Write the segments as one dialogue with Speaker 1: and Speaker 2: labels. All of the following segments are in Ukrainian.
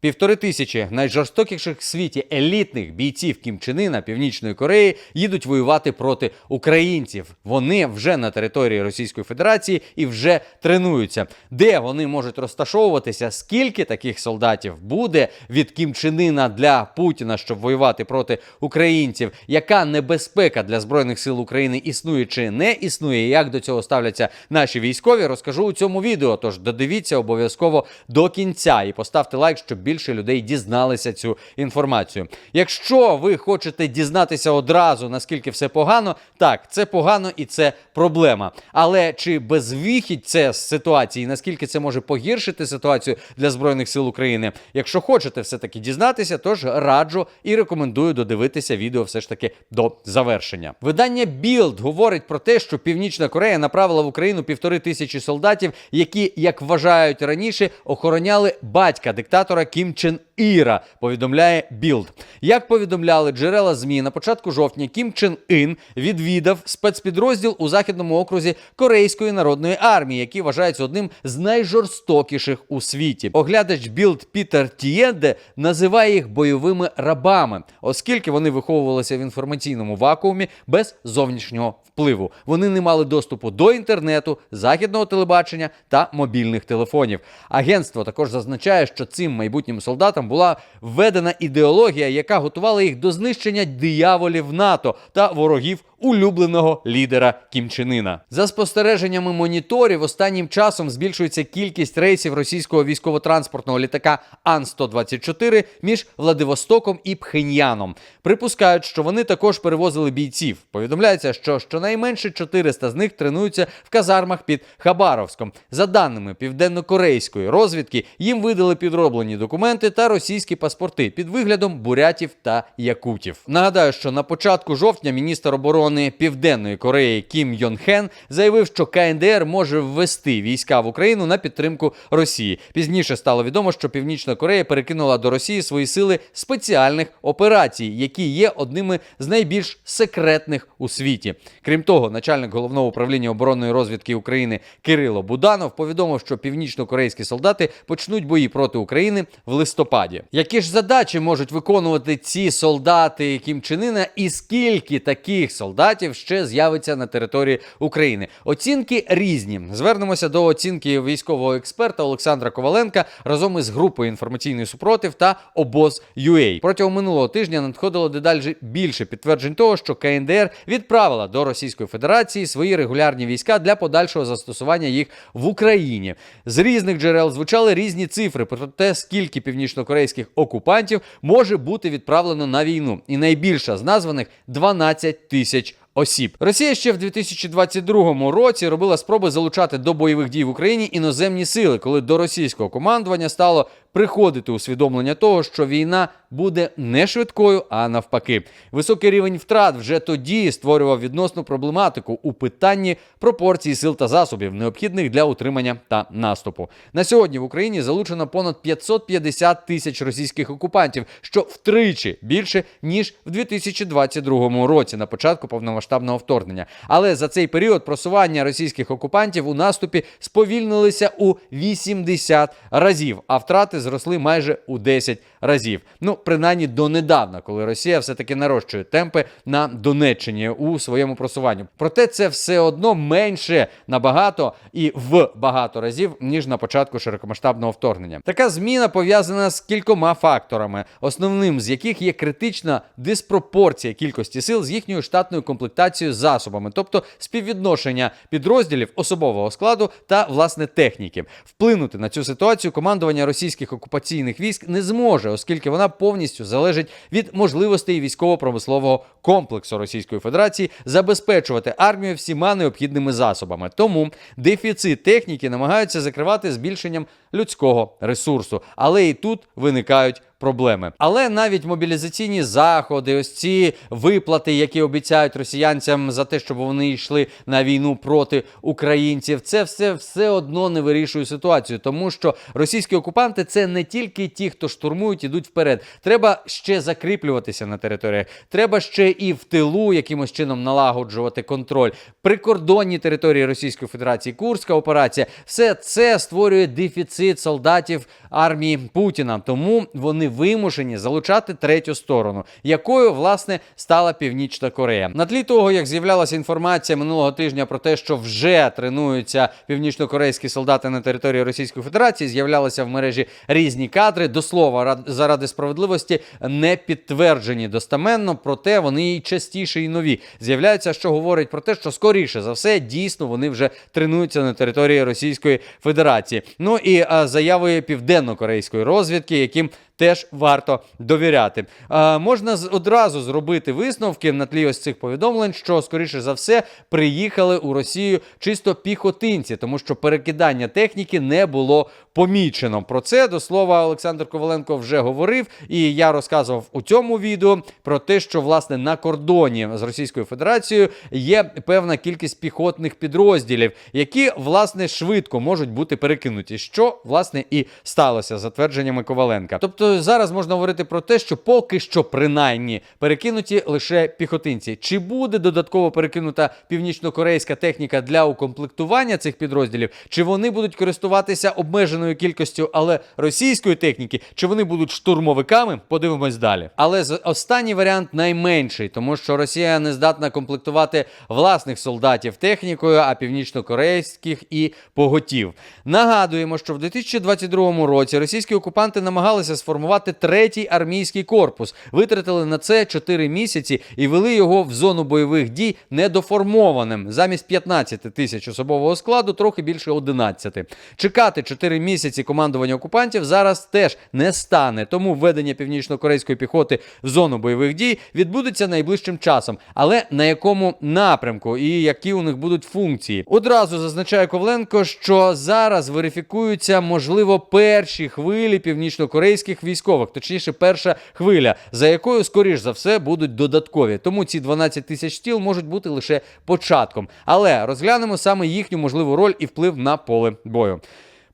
Speaker 1: Півтори тисячі найжорстокіших в світі елітних бійців Кім Чен Ына Північної Кореї їдуть воювати проти українців. Вони вже на території Російської Федерації і вже тренуються. Де вони можуть розташовуватися? Скільки таких солдатів буде від Кім Чен Ына для Путіна, щоб воювати проти українців? Яка небезпека для збройних сил України існує чи не існує? Як до цього ставляться наші військові? Розкажу у цьому відео. Тож додивіться обов'язково до кінця і поставте лайк, щоб більше людей дізналися цю інформацію. Якщо ви хочете дізнатися одразу, наскільки все погано, так, це погано і це проблема. Але чи безвихідь це з ситуації, наскільки це може погіршити ситуацію для збройних сил України? Якщо хочете все-таки дізнатися, тож раджу і рекомендую додивитися відео все ж таки до завершення. Видання Білд говорить про те, що Північна Корея направила в Україну півтори тисячі солдатів, які, як вважають раніше, охороняли батька диктатора Кім Чен Іра. Повідомляє Білд. Як повідомляли джерела ЗМІ на початку жовтня, Кім Чен Ін відвідав спецпідрозділ у західному окрузі Корейської народної армії, який вважається одним з найжорстокіших у світі. Оглядач Білд Пітер Тієнде називає їх бойовими рабами, оскільки вони виховувалися в інформаційному вакуумі без зовнішнього впливу. Вони не мали доступу до інтернету, західного телебачення та мобільних телефонів. Агентство також зазначає, що цим майбутнім солдатам була введена ідеологія, яка готувала їх до знищення дияволів НАТО та ворогів улюбленого лідера Кім Чен Іна. За спостереженнями моніторів, останнім часом збільшується кількість рейсів російського військово-транспортного літака Ан-124 між Владивостоком і Пхеньяном. Припускають, що вони також перевозили бійців. Повідомляється, що щонайменше 400 з них тренуються в казармах під Хабаровськом. За даними південно-корейської розвідки, їм видали підроблені документи та російські паспорти під виглядом бурятів та якутів. Нагадаю, що на початку жовтня міністр оборони Південної Кореї Кім Йон Хен заявив, що КНДР може ввести війська в Україну на підтримку Росії. Пізніше стало відомо, що Північна Корея перекинула до Росії свої сили спеціальних операцій, які є одними з найбільш секретних у світі. Крім того, начальник головного управління оборонної розвідки України Кирило Буданов повідомив, що північно-корейські солдати почнуть бої проти України в листопаді. Які ж задачі можуть виконувати ці солдати Кім Іна і скільки таких солдатів ще з'явиться на території України? Оцінки різні. Звернемося до оцінки військового експерта Олександра Коваленка разом із групою інформаційний супротив та обоз UA. Протягом минулого тижня надходило дедалі більше підтверджень того, що КНДР відправила до Російської Федерації свої регулярні війська для подальшого застосування їх в Україні. З різних джерел звучали різні цифри про те, скільки північнокорейських окупантів може бути відправлено на війну, і найбільша з названих 12 тисяч. Осіб Росія ще в 2022 році робила спроби залучати до бойових дій в Україні іноземні сили, коли до російського командування стало приходити усвідомлення того, що війна буде не швидкою, а навпаки. Високий рівень втрат вже тоді створював відносну проблематику у питанні пропорції сил та засобів, необхідних для утримання та наступу. На сьогодні в Україні залучено понад 550 тисяч російських окупантів, що втричі більше ніж в 2022 році на початку повномасштабного вторгнення. Але за цей період просування російських окупантів у наступі сповільнилися у 80 разів, а втрати зросли майже у 10 разів. Ну, принаймні донедавна, коли Росія все-таки нарощує темпи на Донеччині у своєму просуванні. Проте це все одно менше набагато і в багато разів, ніж на початку широкомасштабного вторгнення. Така зміна пов'язана з кількома факторами, основним з яких є критична диспропорція кількості сил з їхньою штатною комплектацією засобами, тобто співвідношення підрозділів особового складу та власне техніки. Вплинути на цю ситуацію командування російських окупаційних військ не зможе, оскільки вона повністю залежить від можливостей військово-промислового комплексу Російської Федерації забезпечувати армію всіма необхідними засобами. Тому дефіцит техніки намагаються закривати збільшенням людського ресурсу, але і тут виникають. Проблеми, але навіть мобілізаційні заходи, ось ці виплати, які обіцяють росіянцям за те, щоб вони йшли на війну проти українців, це все все одно не вирішує ситуацію, тому що російські окупанти це не тільки ті, хто штурмують, ідуть вперед. Треба ще закріплюватися на територіях. Треба ще і в тилу якимось чином налагоджувати контроль. Прикордонні території Російської Федерації, Курська операція, все це створює дефіцит солдатів армії Путіна. Тому вони вимушені залучати третю сторону, якою власне стала Північна Корея. На тлі того, як з'являлася інформація минулого тижня про те, що вже тренуються північнокорейські солдати на території Російської Федерації, з'являлися в мережі різні кадри. До слова, рад- заради справедливості не підтверджені достеменно, проте вони і частіше і нові з'являються, що говорить про те, що скоріше за все дійсно вони вже тренуються на території Російської Федерації. Ну і а, заяви південно-корейської розвідки, яким теж варто довіряти. А, можна одразу зробити висновки на тлі ось цих повідомлень, що скоріше за все приїхали у Росію чисто піхотинці, тому що перекидання техніки не було помічено. Про це до слова Олександр Коваленко вже говорив, і я розказував у цьому відео про те, що власне на кордоні з Російською Федерацією є певна кількість піхотних підрозділів, які власне швидко можуть бути перекинуті, що власне і сталося за твердженнями Коваленка. Тобто зараз можна говорити про те, що поки що принаймні перекинуті лише піхотинці. Чи буде додатково перекинута північно-корейська техніка для укомплектування цих підрозділів? Чи вони будуть користуватися обмеженою кількістю, але російської техніки? Чи вони будуть штурмовиками? Подивимось далі. Але з- останній варіант найменший, тому що Росія не здатна комплектувати власних солдатів технікою, а північно-корейських і поготів. Нагадуємо, що в 2022 році російські окупанти намагалися сформувати третій армійський корпус, витратили на це 4 місяці і вели його в зону бойових дій недоформованим. Замість 15 тисяч особового складу, трохи більше 11. Чекати 4 місяці командування окупантів зараз теж не стане. Тому введення північно-корейської піхоти в зону бойових дій відбудеться найближчим часом. Але на якому напрямку і які у них будуть функції? Одразу зазначає Ковленко, що зараз верифікуються можливо перші хвилі північно-корейських військових, точніше, перша хвиля, за якою, скоріш за все, будуть додаткові. Тому ці 12 тисяч тіл можуть бути лише початком. Але розглянемо саме їхню можливу роль і вплив на поле бою.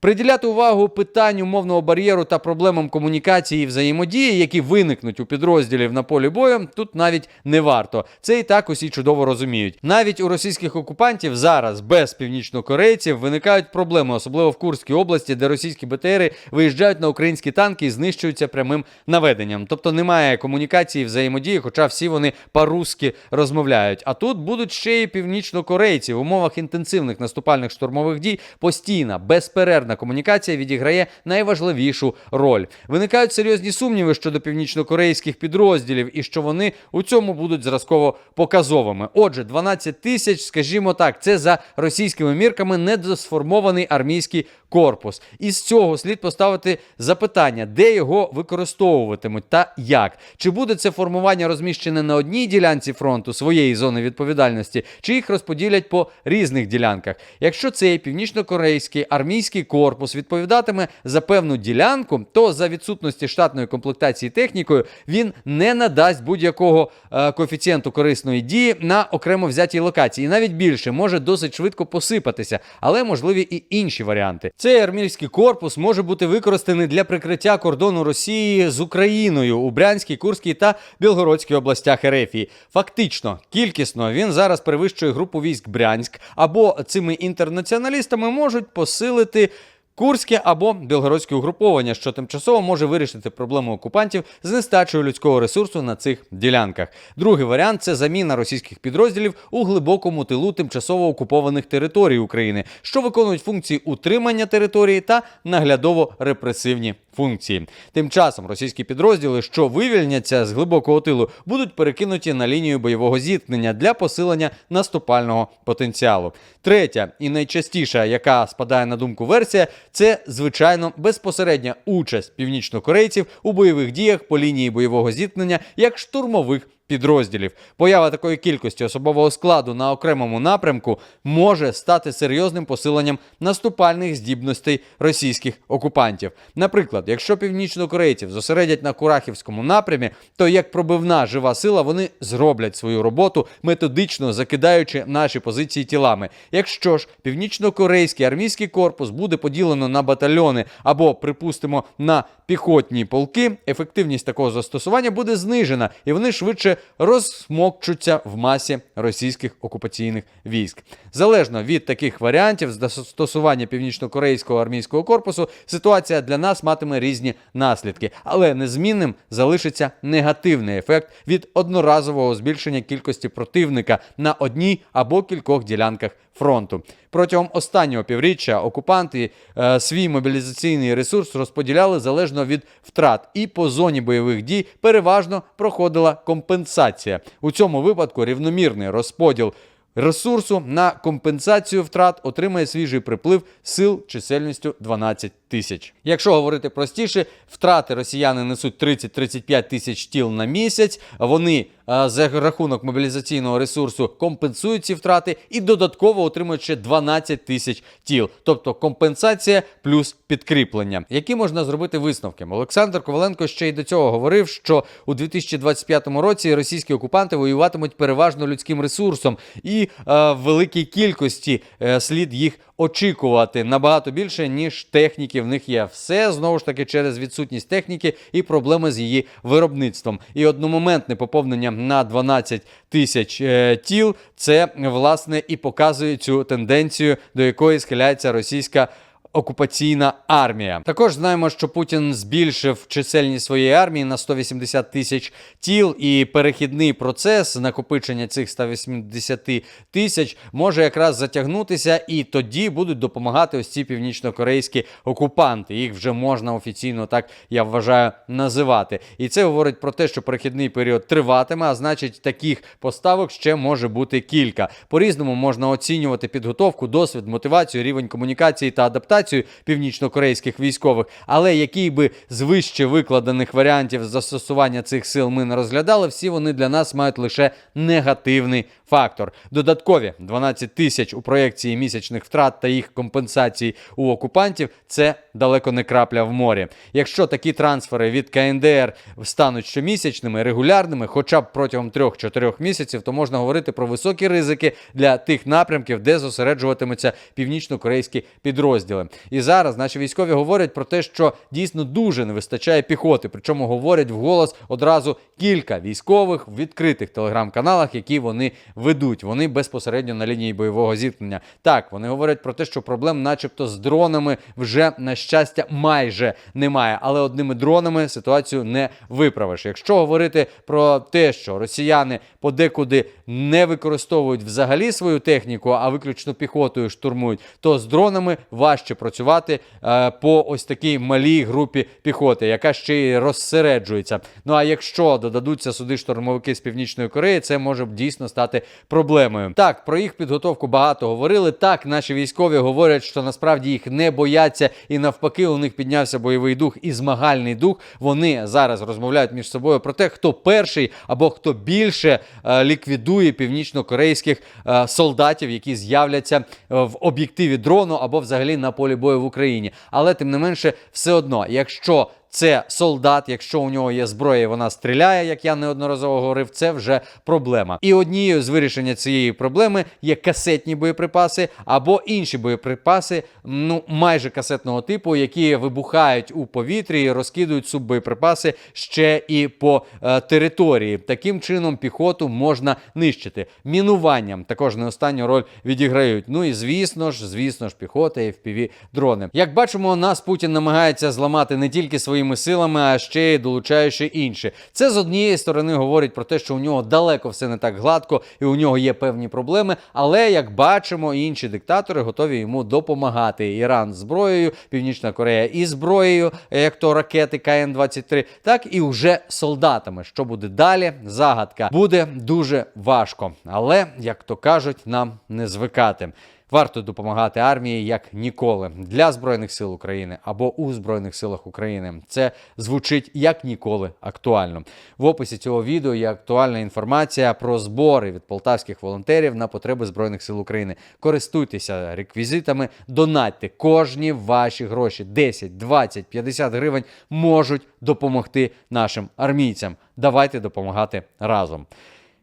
Speaker 1: Приділяти увагу питанню мовного бар'єру та проблемам комунікації і взаємодії, які виникнуть у підрозділів на полі бою, тут навіть не варто. Це і так усі чудово розуміють. Навіть у російських окупантів зараз без північнокорейців виникають проблеми, особливо в Курській області, де російські БТРи виїжджають на українські танки і знищуються прямим наведенням. Тобто немає комунікації взаємодії, хоча всі вони по-русски розмовляють. А тут будуть ще й північнокорейці в умовах інтенсивних наступальних штурмових дій постійна, безперервна комунікація відіграє найважливішу роль. Виникають серйозні сумніви щодо північнокорейських підрозділів і що вони у цьому будуть зразково показовими. Отже, 12 тисяч, скажімо так, це за російськими мірками недосформований армійський корпус. І з цього слід поставити запитання, де його використовуватимуть та як. Чи буде це формування розміщене на одній ділянці фронту своєї зони відповідальності, чи їх розподілять по різних ділянках? Якщо цей північно-корейський армійський корпус відповідатиме за певну ділянку, то за відсутності штатної комплектації технікою він не надасть будь-якого е, коефіцієнту корисної дії на окремо взятій локації. І навіть більше може досить швидко посипатися, але можливі і інші варіанти. Цей армійський корпус може бути використаний для прикриття кордону Росії з Україною у Брянській, Курській та Білгородській областях Ерефії. Фактично, кількісно він зараз перевищує групу військ Брянськ, або цими інтернаціоналістами можуть посилити. Курське або білгородське угруповання, що тимчасово може вирішити проблему окупантів з нестачею людського ресурсу на цих ділянках. Другий варіант це заміна російських підрозділів у глибокому тилу тимчасово окупованих територій України, що виконують функції утримання території та наглядово-репресивні функції. Тим часом російські підрозділи, що вивільняться з глибокого тилу, будуть перекинуті на лінію бойового зіткнення для посилення наступального потенціалу. Третя і найчастіша, яка спадає на думку версія, це звичайно безпосередня участь північнокорейців у бойових діях по лінії бойового зіткнення як штурмових підрозділів. Поява такої кількості особового складу на окремому напрямку може стати серйозним посиленням наступальних здібностей російських окупантів. Наприклад, якщо північнокорейців зосередять на Курахівському напрямі, то як пробивна жива сила вони зроблять свою роботу методично закидаючи наші позиції тілами. Якщо ж північнокорейський армійський корпус буде поділено на батальйони або, припустимо, на піхотні полки, ефективність такого застосування буде знижена, і вони швидше розсмокчуться в масі російських окупаційних військ. Залежно від таких варіантів застосування північно-корейського армійського корпусу, ситуація для нас матиме різні наслідки, але незмінним залишиться негативний ефект від одноразового збільшення кількості противника на одній або кількох ділянках фронту. Протягом останнього півріччя окупанти е, свій мобілізаційний ресурс розподіляли залежно від втрат, і по зоні бойових дій переважно проходила компенсація. У цьому випадку рівномірний розподіл. Ресурсу на компенсацію втрат отримає свіжий приплив сил чисельністю 12 тисяч. Якщо говорити простіше, втрати росіяни несуть 30-35 тисяч тіл на місяць. Вони за рахунок мобілізаційного ресурсу компенсують ці втрати і додатково отримують ще 12 тисяч тіл. Тобто компенсація плюс підкріплення. Які можна зробити висновки? Олександр Коваленко ще й до цього говорив, що у 2025 році російські окупанти воюватимуть переважно людським ресурсом, і е, в великій кількості е, слід їх очікувати набагато більше, ніж техніки. В них є все знову ж таки через відсутність техніки і проблеми з її виробництвом. І одномоментне поповнення на 12 тисяч е, тіл це власне і показує цю тенденцію, до якої схиляється російська. Окупаційна армія. Також знаємо, що Путін збільшив чисельність своєї армії на 180 тисяч тіл, і перехідний процес накопичення цих 180 тисяч може якраз затягнутися, і тоді будуть допомагати ось ці північно-корейські окупанти. Їх вже можна офіційно так я вважаю називати. І це говорить про те, що перехідний період триватиме, а значить, таких поставок ще може бути кілька. По різному можна оцінювати підготовку, досвід, мотивацію, рівень комунікації та адаптацію північно-корейських військових. Але який би з вище викладених варіантів застосування цих сил ми не розглядали, всі вони для нас мають лише негативний фактор. Додаткові 12 тисяч у проєкції місячних втрат та їх компенсацій у окупантів це далеко не крапля в морі. Якщо такі трансфери від КНДР стануть щомісячними, регулярними, хоча б протягом 3-4 місяців, то можна говорити про високі ризики для тих напрямків, де зосереджуватимуться північно-корейські підрозділи. І зараз наші військові говорять про те, що дійсно дуже не вистачає піхоти. Причому говорять вголос одразу кілька військових в відкритих телеграм-каналах, які вони ведуть. Вони безпосередньо на лінії бойового зіткнення. Так, вони говорять про те, що проблем, начебто, з дронами вже на щастя майже немає. Але одними дронами ситуацію не виправиш. Якщо говорити про те, що росіяни подекуди не використовують взагалі свою техніку, а виключно піхотою штурмують, то з дронами важче працювати е, по ось такій малій групі піхоти, яка ще й розсереджується. Ну а якщо додадуться сюди штурмовики з північної Кореї, це може дійсно стати проблемою. Так, про їх підготовку багато говорили. Так, наші військові говорять, що насправді їх не бояться, і навпаки, у них піднявся бойовий дух і змагальний дух. Вони зараз розмовляють між собою про те, хто перший або хто більше е, ліквідує північно-корейських е, солдатів, які з'являться е, в об'єктиві дрону або взагалі на полі бою в Україні. Але тим не менше, все одно, якщо це солдат, якщо у нього є зброя, і вона стріляє, як я неодноразово говорив, це вже проблема. І однією з вирішення цієї проблеми є касетні боєприпаси або інші боєприпаси, ну майже касетного типу, які вибухають у повітрі і розкидують суббоєприпаси ще і по е, території. Таким чином піхоту можна нищити. Мінуванням також не останню роль відіграють. Ну і звісно ж, звісно ж, піхота і fpv дрони. Як бачимо, нас Путін намагається зламати не тільки своїми силами, а ще й долучаючи інші. Це з однієї сторони говорить про те, що у нього далеко все не так гладко, і у нього є певні проблеми. Але як бачимо, інші диктатори готові йому допомагати. Іран зброєю, Північна Корея і зброєю, як то ракети КН-23, так і вже солдатами. Що буде далі? Загадка буде дуже важко, але як то кажуть, нам не звикати. Варто допомагати армії як ніколи для збройних сил України або у збройних силах України. Це звучить як ніколи актуально. В описі цього відео є актуальна інформація про збори від полтавських волонтерів на потреби збройних сил України. Користуйтеся реквізитами, донатьте кожні ваші гроші 10, 20, 50 гривень можуть допомогти нашим армійцям. Давайте допомагати разом.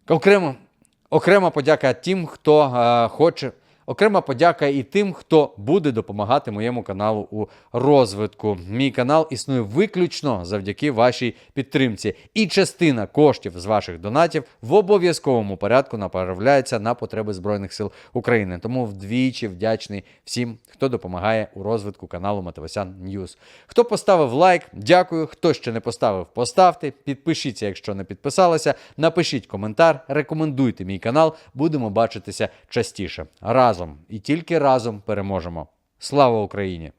Speaker 1: Окремо, окрема подяка тим, хто е, хоче Окрема подяка і тим, хто буде допомагати моєму каналу у розвитку. Мій канал існує виключно завдяки вашій підтримці. І частина коштів з ваших донатів в обов'язковому порядку направляється на потреби Збройних сил України. Тому вдвічі вдячний всім, хто допомагає у розвитку каналу Матевосян Ньюз. Хто поставив лайк, дякую. Хто ще не поставив, поставте. Підпишіться, якщо не підписалися. Напишіть коментар, рекомендуйте мій канал. Будемо бачитися частіше. Разом і тільки разом переможемо. Слава Україні!